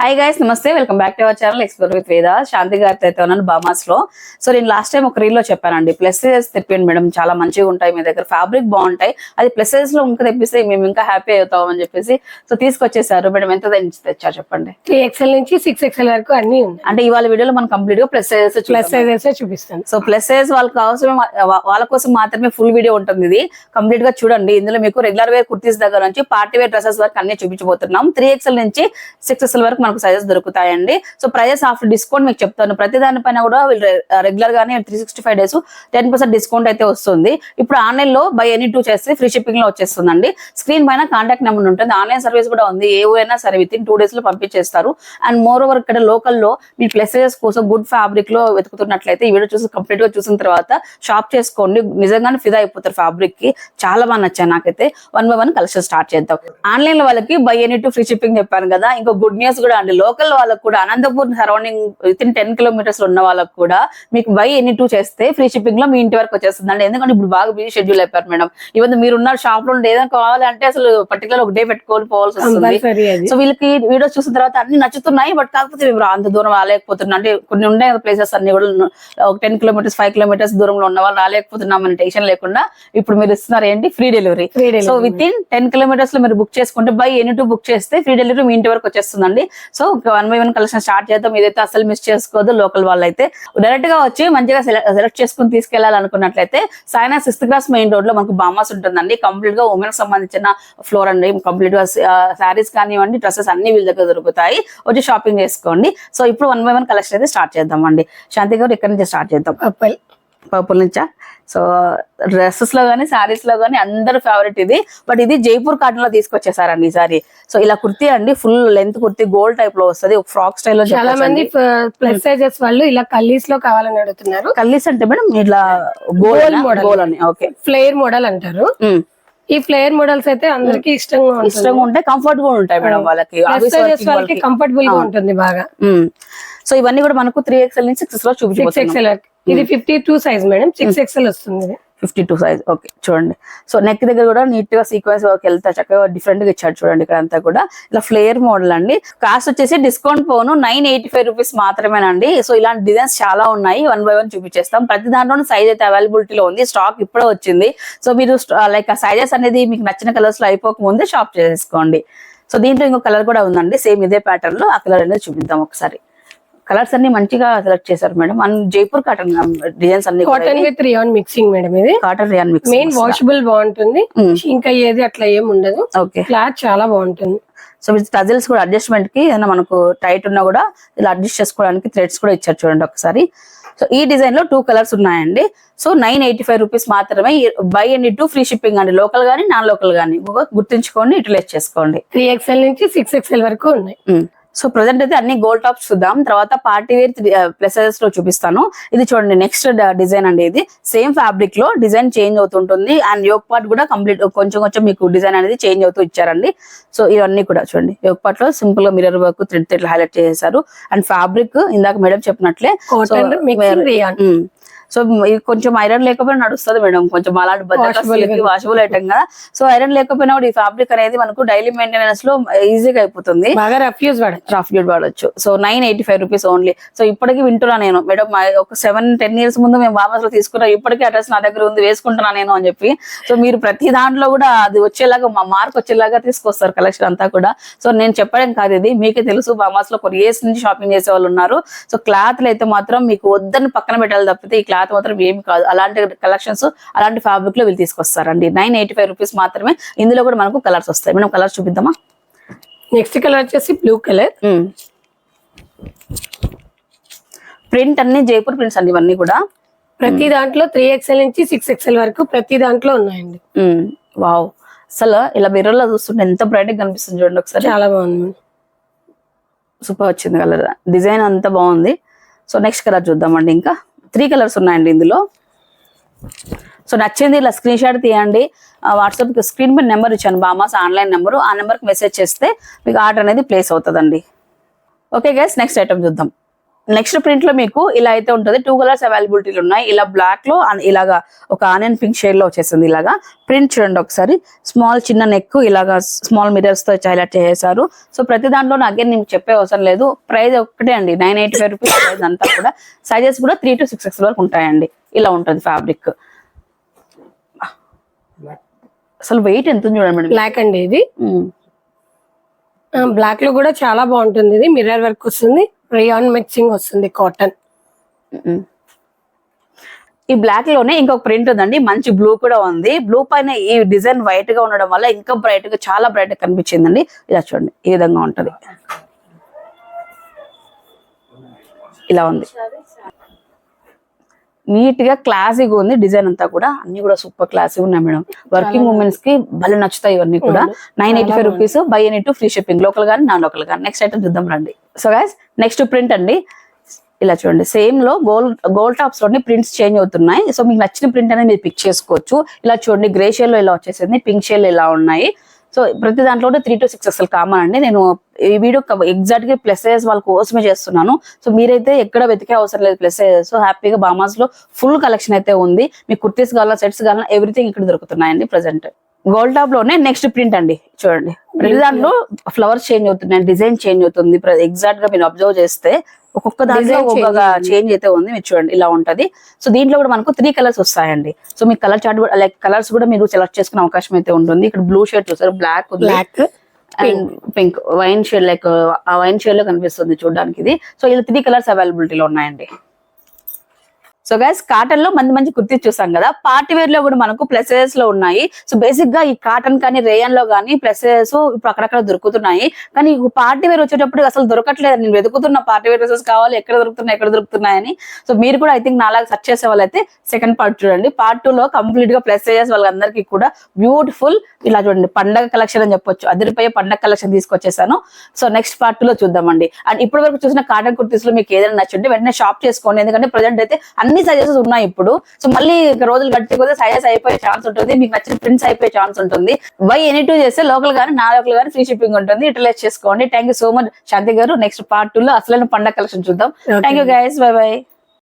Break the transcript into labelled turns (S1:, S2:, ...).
S1: Hi guys నమస్తే. Welcome back to our channel explore with Veda Shanti గారితో అయితే ఉన్నాను బామాస్లో. సో నేను లాస్ట్ టైం ఒక రీల్లో చెప్పానండి. ప్లస్ సైజెస్ తెప్పియండి మేడం. చాలా మంచిగా ఉంటాయి మీ దగ్గర. ఫ్యాబ్రిక్ బాగుంటాయి. అది ప్లస్ సైజ్లో ఇంకా తెప్పిస్తే మేము ఇంకా హ్యాపీ అవుతాం అని చెప్పేసి సో తీసుకొచ్చేసారు. మేడం ఎంత తెచ్చి తెచ్చారు చెప్పండి?
S2: త్రీ ఎక్స్ఎల్ నుంచి సిక్స్ ఎక్స్ఎల్ వరకు అన్ని
S1: అంటే ఇవాళ వీడియోలో మనం కంప్లీట్గా ప్లస్ సైజెస్
S2: ప్లస్ సైజెస్ చూపిస్తాను.
S1: సో ప్లస్ సైజ్ వాళ్ళకి అవసరం వాళ్ళ కోసం మాత్రమే ఫుల్ వీడియో ఉంటుంది ఇది. కంప్లీట్గా చూడండి. ఇందులో మీకు రెగ్యులర్ వేర్ కుర్తీస్ దగ్గర నుంచి పార్టీ వేర్ డ్రెస్సెస్ వరకు అన్ని చూపించబోతున్నాం. త్రీ ఎక్స్ఎల్ నుంచి సిక్స్ ఎక్స్ఎల్ వరకు మనకు సైజెస్ దొరుకుతాయండి. సో ప్రైజెస్ ఆఫ్టర్ డిస్కౌంట్ మీకు చెప్తాను. ప్రతి దానిపైన కూడా వీళ్ళు రెగ్యులర్ గానే three sixty five days ten percent discount అయితే వస్తుంది. ఇప్పుడు ఆన్లైన్లో బై ఎనీ టూ చేస్తే ఫ్రీ షిప్పింగ్లో వచ్చేస్తుందండి. స్క్రీన్ పైన కాంటాక్ట్ నెంబర్ ఉంటుంది. ఆన్లైన్ సర్వీస్ కూడా ఉంది. ఏవైనా సరే విత్ ఇన్ టూ డేస్లో పంపించేస్తారు. అండ్ మోర్ ఓవర్ ఇక్కడ లోకల్లో మీ ప్లేసెస్ కోసం గుడ్ ఫ్యాబ్రిక్లో వెతుకుతున్నట్లయితే ఈ వీడియో చూసి కంప్లీట్గా చూసిన తర్వాత షాప్ చేసుకోండి. నిజంగానే ఫిదా అయిపోతారు ఫ్యాబ్రిక్కి. చాలా బాగా నచ్చాయి నాకైతే. One by one collection start చేద్దాం. ఆన్లైన్లో వాళ్ళకి buy any two free shipping చెప్పాను కదా. ఇంకో గుడ్ న్యూస్ కూడా అండి లోకల్ వాళ్ళకి కూడా Anantapur surrounding within ten కిలోమీటర్స్లో ఉన్న వాళ్ళకి కూడా మీకు బై ఎనీ టూ చేస్తే ఫ్రీ షిప్పింగ్లో మీ ఇంటి వరకు వచ్చేస్తుంది అండి ఎందుకంటే ఇప్పుడు బాగా బిజీ షెడ్యూల్ అయిపోయారు మేడం. ఇవన్నీ మీరు ఉన్న షాప్లో ఉండే ఏదైనా కావాలంటే అసలు పర్టికులర్ ఒక డే పెట్టుకొని పోవాల్సి వస్తుంది. సో వీళ్ళకి వీడియోస్ చూసిన తర్వాత అన్ని నచ్చుతున్నాయి బట్ కాకపోతే మేము అంత దూరం రాలేకపోతున్నాం. అంటే కొన్ని ఉండే ప్లేసెస్ అన్ని కూడా ఒక టెన్ కిలోమీటర్స్ ఫైవ్ కిలోమీటర్స్ దూరంలో ఉన్న వాళ్ళు రాలేకపోతున్నాం అనే టెన్షన్ లేకుండా ఇప్పుడు మీరు ఇస్తున్నారు ఏంటి? Free delivery so within ten కిలోమీటర్స్లో మీరు బుక్ చేసుకుంటే బై ఎనీ టూ బుక్ చేస్తే ఫ్రీ డెలివరీ మీ ఇంటి వరకు వచ్చేస్తుందండి. So one by one collection start చేద్దాం. ఇదైతే అసలు మిస్ చేసుకోవద్దు లోకల్ వాళ్ళు అయితే డైరెక్ట్గా వచ్చి మంచిగా సెలెక్ట్ చేసుకుని తీసుకెళ్ళాలనుకున్నట్లయితే సాయినా సిక్స్త్ క్లాస్ మెయిన్ రోడ్లో మనకు బామాస్ ఉంటుందండి. కంప్లీట్గా ఉమెన్ సంబంధించిన ఫ్లోర్ అండి. కంప్లీట్గా శారీస్ కానివ్వండి డ్రెస్సెస్ అన్ని వీళ్ళ దగ్గర దొరుకుతాయి. వచ్చి షాపింగ్ చేసుకోండి. సో ఇప్పుడు వన్ బై వన్ కలెక్షన్ అయితే స్టార్ట్ చేద్దాం అండి శాంతి గారు ఇక్కడ నుంచి స్టార్ట్ చేద్దాం?
S2: పర్పల్
S1: నుంచా? సో డ్రెస్సెస్లో కానీ సారీస్లో కానీ అందరు ఫేవరెట్ ఇది. బట్ ఇది జైపూర్ కాటన్లో తీసుకొచ్చేసారండి ఈసారి సో ఇలా కుర్తీ అండి ఫుల్ లెంత్ కుర్తీ గోల్డ్ టైప్లో వస్తుంది. ఫ్రాక్ స్టైల్లో
S2: చాలా మంది ప్లస్ సైజెస్ వాళ్ళు ఇలా కల్లీస్లో కావాలని అడుగుతున్నారు.
S1: కల్లీస్ అంటే మేడం ఇట్లా గోల్డ్
S2: model.
S1: గోల్ అని ఓకే.
S2: ఫ్లేర్ మోడల్ అంటారు. ఈ ఫ్లేర్ మోడల్స్ అయితే అందరికి ఇష్టంగా
S1: ఇష్టంగా ఉంటాయి కంఫర్ట్గా ఉంటాయి మేడం వాళ్ళకి.
S2: కంఫర్టబుల్గా ఉంటుంది బాగా.
S1: సో ఇవన్నీ కూడా మనకు త్రీ ఎక్స్ఎల్ నుంచి సిక్స్లో
S2: ఎక్స్ఎల్ ఇది fifty two size madam six XL వస్తుంది.
S1: ఫిఫ్టీ టూ సైజ్ ఓకే చూడండి. సో నెక్ దగ్గర కూడా నీట్గా సీక్వెన్స్ వర్క్ వెళ్తా చక్కగా డిఫరెంట్గా ఇచ్చాడు చూడండి ఇక్కడ అంతా కూడా. ఇలా ఫ్లేయర్ మోడల్ అండి. కాస్ట్ వచ్చేసి డిస్కౌంట్ పోను నైన్ ఎయిటీ ఫైవ్ రూపీస్ మాత్రమేనండి. సో ఇలాంటి డిజైన్స్ చాలా ఉన్నాయి. వన్ బై వన్ చూపించేస్తాం. ప్రతి దాంట్లో సైజ్ అయితే అవైలబిలిటీలో ఉంది. స్టాక్ ఇప్పుడే వచ్చింది. సో మీరు లైక్ ఆ సైజెస్ అనేది మీకు నచ్చిన కలర్స్లో అయిపోక ముందే షాప్ చేసుకోండి సో దీంట్లో ఇంకో కలర్ కూడా ఉందండి. సేమ్ ఇదే ప్యాటర్న్లో ఆ కలర్ అనేది చూపిద్దాం ఒకసారి. కలర్స్ అన్ని మంచిగా సెలెక్ట్ చేశారు madam. And Jaipur cotton designs అన్ని
S2: cotton with rayon mixing madam ఇది.
S1: Cotton rayon mix
S2: main washable బాగుంటుంది. ఇంకా ఏది అట్లా ఏం ఉండదు.
S1: ఓకే
S2: క్లాత్ చాలా బాగుంటుంది.
S1: సో విత్ టజిల్స్ కూడా అడ్జస్ట్మెంట్కి ఏదైనా మనకు టైట్ ఉన్నా కూడా ఇలా అడ్జస్ట్ చేసుకోవడానికి థ్రెడ్స్ కూడా ఇచ్చారు చూడండి ఒకసారి. సో ఈ డిజైన్లో టూ కలర్స్ ఉన్నాయండి. So nine eighty five rupees మాత్రమే buy and two free shipping అండి. లోకల్ గానీ నాన్ లోకల్ గానీ. గుర్తుంచుకోండి యూటిలైజ్ చేసుకోండి.
S2: త్రీ ఎక్స్ఎల్ నుంచి సిక్స్ ఎక్స్ఎల్ వరకు ఉన్నాయి.
S1: సో ప్రజెంట్ అయితే అన్ని గోల్డ్ టాప్స్ చూద్దాం. తర్వాత పార్టీ వేర్ ప్లసెస్లో చూపిస్తాను. ఇది చూడండి నెక్స్ట్ డిజైన్ అండి ఇది. సేమ్ ఫ్యాబ్రిక్లో డిజైన్ చేంజ్ అవుతుంటుంది. అండ్ యోగ్ పార్ట్ కూడా కంప్లీట్ కొంచెం కొంచెం మీకు డిజైన్ అనేది చేంజ్ అవుతూ ఇచ్చారండి. సో ఇవన్నీ కూడా చూడండి. యోగ్ పార్ట్లో సింపుల్గా mirror work thread thread highlight చేశారు. అండ్ ఫ్యాబ్రిక్ ఇందాక మేడం చెప్పినట్లే. సో ఇది కొంచెం ఐరన్ లేకపోయినా నడుస్తుంది మేడం. కొంచెం అలాంటి
S2: Washable
S1: వాషబుల్ ఐటమ్ కదా. సో ఐరన్ లేకపోయినా కూడా ఈ ఫ్యాబ్రిక్ అనేది మనకు డైలీ మెయింటెనెన్స్లో ఈజీగా అయిపోతుంది.
S2: బాగా రఫ్ యూజ్ పడచ్చు
S1: రఫ్ యూడ్ వాడచ్చు. So nine eighty five rupees only so ఇప్పటికి వింటున్నా నేను. మేడం ఒక సెవెన్ టెన్ ఇయర్స్ ముందు మేము బాబాస్లో తీసుకున్నా ఇప్పటికీ అడ్రస్ నా దగ్గర ఉంది. వేసుకుంటున్నా నేను అని చెప్పి. సో మీరు ప్రతి దాంట్లో కూడా అది వచ్చేలాగా మా మార్క్ వచ్చేలాగా తీసుకొస్తారు కలెక్షన్ అంతా కూడా. సో నేను చెప్పడం కాదు ఇది. మీకే తెలుసు బామాస్లో కొన్ని ఇయర్స్ నుంచి షాపింగ్ చేసే వాళ్ళు ఉన్నారు. సో క్లాత్లు అయితే మాత్రం మీకు వద్దని పక్కన పెట్టాలి తప్పితే ఈ క్లాత్ మాత్రం ఏమి కాదు. అలాంటి కలెక్షన్స్ అలాంటి ఫ్యాబ్రిక్లో వీళ్ళు తీసుకొస్తారండి. నైన్ ఎయిటీ ఫైవ్ రూపీస్ మాత్రమే. ఇందులో కూడా మనకు కలర్స్ వస్తాయి. మేడం కలర్స్ చూపిద్దామా?
S2: నెక్స్ట్ కలర్ వచ్చేసి బ్లూ కలర్
S1: ప్రింట్ అన్ని జైపూర్ ప్రింట్స్ అండి ఇవన్నీ కూడా.
S2: ప్రతి దాంట్లో త్రీ ఎక్స్ఎల్ నుంచి సిక్స్ ఎక్స్ఎల్ వరకు ప్రతి దాంట్లో ఉన్నాయండి.
S1: వావ్ అసలు ఇలా మిర్రర్లో చూస్తుంటే ఎంత బ్రైట్గా కనిపిస్తుంది చూడండి ఒకసారి.
S2: చాలా బాగుంది
S1: సూపర్ వచ్చింది కలర్ డిజైన్ అంతా బాగుంది. సో నెక్స్ట్ కలర్ చూద్దామండి ఇంకా. త్రీ కలర్స్ ఉన్నాయండి ఇందులో. సో నచ్చింది ఇలా స్క్రీన్ షాట్ తీయండి. వాట్సాప్కి స్క్రీన్ మీద నెంబర్ ఇచ్చాను బామాస్ ఆన్లైన్ నెంబరు. ఆ నెంబర్కి మెసేజ్ చేస్తే మీకు ఆర్డర్ అనేది ప్లేస్ అవుతుందండి. ఓకే గైస్ నెక్స్ట్ ఐటమ్ చూద్దాం. నెక్స్ట్ ప్రింట్లో మీకు ఇలా అయితే ఉంటుంది. టూ కలర్స్ అవైలబిలిటీలు ఉన్నాయి. ఇలా బ్లాక్లో ఇలాగా ఒక ఆనియన్ పింక్ షేడ్లో వచ్చేసింది ఇలాగా. ప్రింట్ చూడండి ఒకసారి. స్మాల్ చిన్న నెక్ ఇలాగా స్మాల్ మిరర్స్తో హైలైట్ చేశారు. సో ప్రతి దాంట్లో అగైన్ మీకు చెప్పే అవసరం లేదు. ప్రైస్ ఒకటే అండి. Nine eighty five rupees price అంతా కూడా. సైజెస్ కూడా త్రీ టు సిక్స్ ఎక్స్ వరకు ఉంటాయండి. ఇలా ఉంటుంది ఫ్యాబ్రిక్ అసలు వెయిట్ ఎంత ఉంది చూడండి మేడం.
S2: బ్లాక్ అండి ఇది.
S1: ఉమ్.
S2: బ్లాక్లో కూడా చాలా బాగుంటుంది. ఇది మిర్రర్ వర్క్ వస్తుంది. రియాన్ మిక్సింగ్ వస్తుంది కాటన్
S1: ఈ బ్లాక్లోనే ఇంకొక ప్రింట్ ఉందండి. మంచి బ్లూ కూడా ఉంది. బ్లూ పైన ఈ డిజైన్ వైట్గా ఉండడం వల్ల ఇంకా బ్రైట్గా చాలా బ్రైట్గా కనిపించిందండి. ఇలా చూడండి. ఈ విధంగా ఉంటది. ఇలా ఉంది. నీట్గా క్లాసిక్ ఉంది. డిజైన్ అంతా కూడా అన్ని కూడా సూపర్ క్లాసిక్ ఉన్నాయి మేడం. వర్కింగ్ ఉమెన్స్కి భలే నచ్చుతాయి ఇవన్నీ కూడా. Nine eighty five rupees buy any two free shipping local గానీ నాన్ లోకల్ గానీ. నెక్స్ట్ ఐటమ్ చూద్దాం రండి. సో గైస్ నెక్స్ట్ ప్రింట్ అండి. ఇలా చూడండి. సేమ్లో గోల్డ్ గోల్డ్ టాప్స్లోని ప్రింట్స్ చేంజ్ అవుతున్నాయి. సో మీకు నచ్చిన ప్రింట్ అనేది మీరు పిక్ చేసుకోవచ్చు. ఇలా చూడండి గ్రే షేడ్లో ఇలా వచ్చేసింది పింక్ షేడ్లో ఇలా ఉన్నాయి. సో ప్రతి దాంట్లో త్రీ టు సిక్స్ అసలు కామన్ అండి. నేను ఈ వీడియో ఎగ్జాక్ట్గా ప్లస్ సైజ్ వాళ్ళ కోసమే చేస్తున్నాను. సో మీరైతే ఎక్కడ వెతికే అవసరం లేదు ప్లస్ సైజ్ సో హ్యాపీగా బామాస్లో ఫుల్ కలెక్షన్ అయితే ఉంది. మీకు కుర్తీస్ కావాలా సెట్స్ కావాలా ఎవ్రీథింగ్ ఇక్కడ దొరుకుతున్నాయండి ప్రజెంట్ గోల్డ్ టాప్లోనే నెక్స్ట్ ప్రింట్ అండి. చూడండి. ప్రతి దాంట్లో ఫ్లవర్స్ చేంజ్ అవుతున్నాయి డిజైన్ చేంజ్ అవుతుంది. ఎగ్జాక్ట్గా మీరు అబ్జర్వ్ చేస్తే ఒక్కొక్క దాంట్లో ఒక్కొక్క చేంజ్ అయితే ఉంది. మీరు చూడండి ఇలా ఉంటది. సో దీంట్లో కూడా మనకు త్రీ కలర్స్ వస్తాయండి. సో మీ కలర్ చార్ట్ లైక్ కలర్స్ కూడా మీరు సెలెక్ట్ చేసుకునే అవకాశం అయితే ఉంటుంది. ఇక్కడ బ్లూ షేడ్ చూసారు black
S2: black
S1: pink wine shade like ఆ వైన్ షేడ్లో కనిపిస్తుంది చూడడానికి ఇది. సో ఇది త్రీ కలర్స్ అవైలబిలిటీలో ఉన్నాయండి. సో గైస్ కాటన్లో మంచి మంచి కుర్తీ చూసాం కదా. పార్టీ వేర్లో కూడా మనకు ప్లసెస్లో ఉన్నాయి. సో బేసిక్గా ఈ కాటన్ కానీ రేయన్లో కానీ ప్లసెస్ ఇప్పుడు అక్కడక్కడ దొరుకుతున్నాయి. కానీ పార్టీ వేర్ వచ్చేటప్పుడు అసలు దొరకట్లేదు. నేను వెతుకుతున్న పార్టీ వేర్ డ్రెస్సెస్ కావాలి ఎక్కడ దొరుకుతున్నాయి ఎక్కడ దొరుకుతున్నాయని. సో మీరు కూడా ఐ థింక్ నాలాగా సెర్చ్ చేసే వాళ్ళైతే సెకండ్ పార్ట్ చూడండి. పార్ట్ టూ లో కంప్లీట్గా ప్లస్ వాళ్ళందరికీ కూడా బ్యూటిఫుల్ ఇలా చూడండి. పండగ కలెక్షన్ అని చెప్పొచ్చు. అదిరిపోయే పండగ కలెక్షన్ తీసుకొచ్చేసాను. సో నెక్స్ట్ పార్ట్లో చూద్దామండి. అండ్ ఇప్పటి వరకు చూసిన కాటన్ కుర్తీస్లో మీకు ఏదైనా నచ్చుంటే వెంటనే షాప్ చేసుకోండి. ఎందుకంటే ప్రజెంట్ అయితే అన్ని సైజెస్ ఉన్నాయి ఇప్పుడు. సో మళ్ళీ రోజులు గడిచిపోతే సైజెస్ అయిపోయే ఛాన్స్ ఉంటుంది. మీకు నచ్చిన ప్రింట్స్ అయిపోయే ఛాన్స్ ఉంటుంది. బై ఎనీ టూ చేస్తే లోకల్ గానీ నా లోకల్ గానీ ఫ్రీ షిప్పింగ్ ఉంటుంది. యూటిలైజ్ చేసుకోండి. Thank you so much Shanti గారు. నెక్స్ట్ పార్ట్ టూ లో అసలైన పండగ కలెక్షన్ చూద్దాం. Thank you guys bye bye